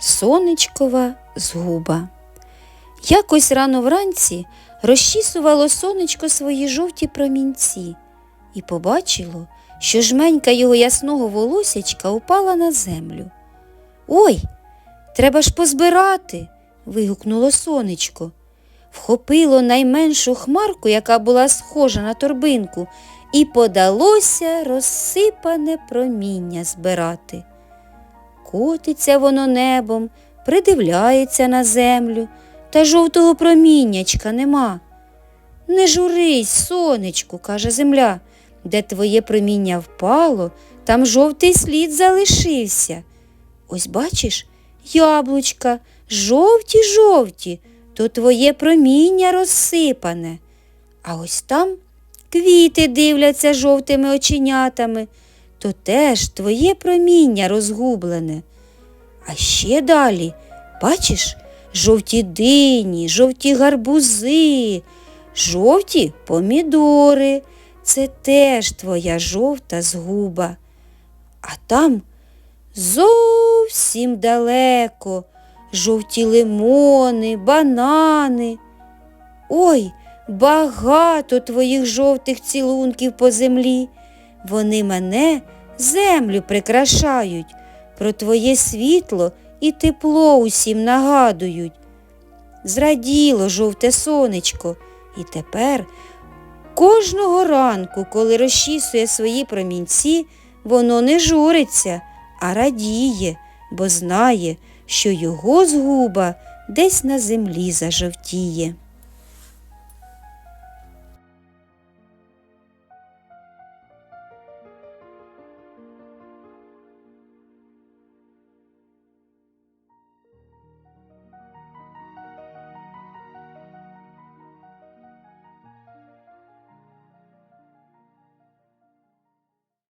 Сонечкова згуба. Якось рано вранці розчісувало сонечко свої жовті промінці і побачило, що жменька його ясного волосячка упала на землю. Ой, треба ж позбирати. вигукнуло сонечко. Вхопило найменшу хмарку, яка була схожа на торбинку, і подалося розсипане проміння збирати. Котиться воно небом, придивляється на землю, та жовтого проміннячка нема. Не журись, сонечку, каже земля, де твоє проміння впало, там жовтий слід залишився. Ось бачиш, яблучка, жовті жовті, то твоє проміння розсипане. А ось там квіти дивляться жовтими оченятами, то теж твоє проміння розгублене. А ще далі, бачиш, жовті дині, жовті гарбузи, жовті помідори. Це теж твоя жовта згуба. А там зовсім далеко жовті лимони, банани. Ой, багато твоїх жовтих цілунків по землі. Вони мене землю прикрашають, про твоє світло і тепло усім нагадують. Зраділо жовте сонечко, і тепер кожного ранку, коли розчісує свої промінці, воно не журиться, а радіє, бо знає, що його згуба десь на землі зажовтіє.